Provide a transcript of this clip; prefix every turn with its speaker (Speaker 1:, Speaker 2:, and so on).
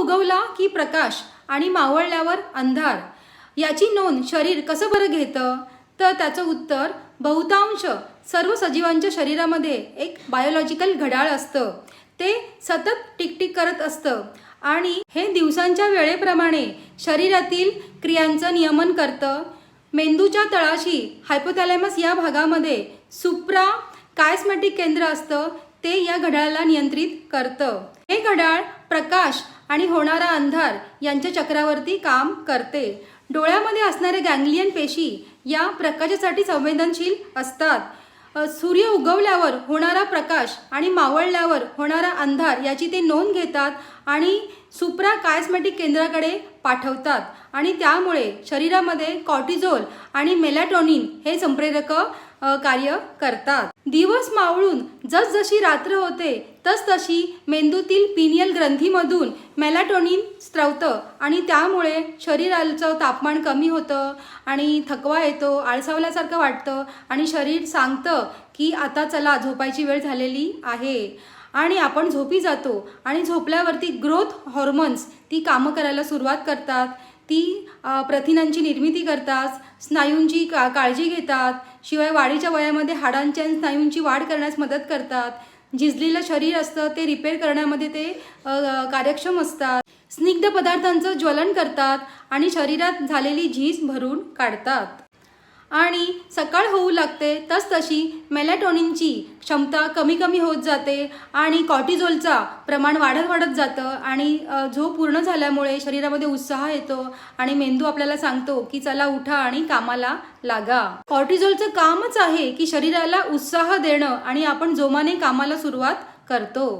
Speaker 1: उगवला की प्रकाश आणि मावळल्यावर अंधार. याची नोंद शरीर कसं बरं घेतं? तर त्याचं उत्तर बहुतांश सर्व सजीवांच्या शरीरामध्ये एक बायोलॉजिकल घड्याळ असतं. ते सतत टिकटिक करत असतं आणि हे दिवसांच्या वेळेप्रमाणे शरीरातील क्रियांचं नियमन करतं. मेंदूच्या तळाशी हायपोथॅलॅमस या भागामध्ये सुप्रा कायस्मॅटिक केंद्र असतं ते या घड्याळाला नियंत्रित करतं. हे घड्याळ प्रकाश आणि होणारा अंधार यांच्या चक्रावरती काम करते. डोळ्यामध्ये असणाऱ्या गँग्लियन पेशी या प्रकाशासाठी संवेदनशील असतात. सूर्य उगवल्यावर होणारा प्रकाश आणि मावळल्यावर होणारा अंधार याची ते नोंद घेतात आणि सुप्रा कायस्मॅटिक केंद्राकडे पाठवतात. आणि त्यामुळे शरीरामध्ये कॉर्टिझोल आणि मेलॅटॉनिन हे संप्रेरक कार्य करतात. दिवस मावळून जसजशी रात्र होते तसतशी मेंदूतील पिनियल ग्रंथीमधून मेलॅटोनिन स्त्रवतं आणि त्यामुळे शरीराचं तापमान कमी होतं आणि थकवा येतो आळसावल्यासारखं वाटतं आणि शरीर सांगतं की आता चला झोपायची वेळ झालेली आहे. आणि आपण झोपी जातो आणि झोपल्यावरती ग्रोथ हॉर्मोन्स ती कामं करायला सुरुवात करतात. ती प्रथिनांची निर्मिती करतात स्नायूंची का काळजी घेतात शिवाय वाढीच्या वयामध्ये हाडांच्या आणि स्नायूंची वाढ करण्यास मदत करतात. झिजलेलं शरीर असतं ते रिपेअर करण्यामध्ये ते कार्यक्षम असतात. स्निग्ध पदार्थांचं ज्वलन करतात आणि शरीरात झालेली झीज भरून काढतात. आणि सकाळ होऊ लागते तसतशी मेलॅटॉनिनची क्षमता कमी कमी होत जाते आणि कॉर्टिझोलचा प्रमाण वाढत वाढत जातं आणि झोप पूर्ण झाल्यामुळे शरीरामध्ये उत्साह येतो आणि मेंदू आपल्याला सांगतो की चला उठा आणि कामाला लागा. कॉर्टिझोलचं कामच आहे की शरीराला उत्साह देणं आणि आपण जोमाने कामाला सुरुवात करतो.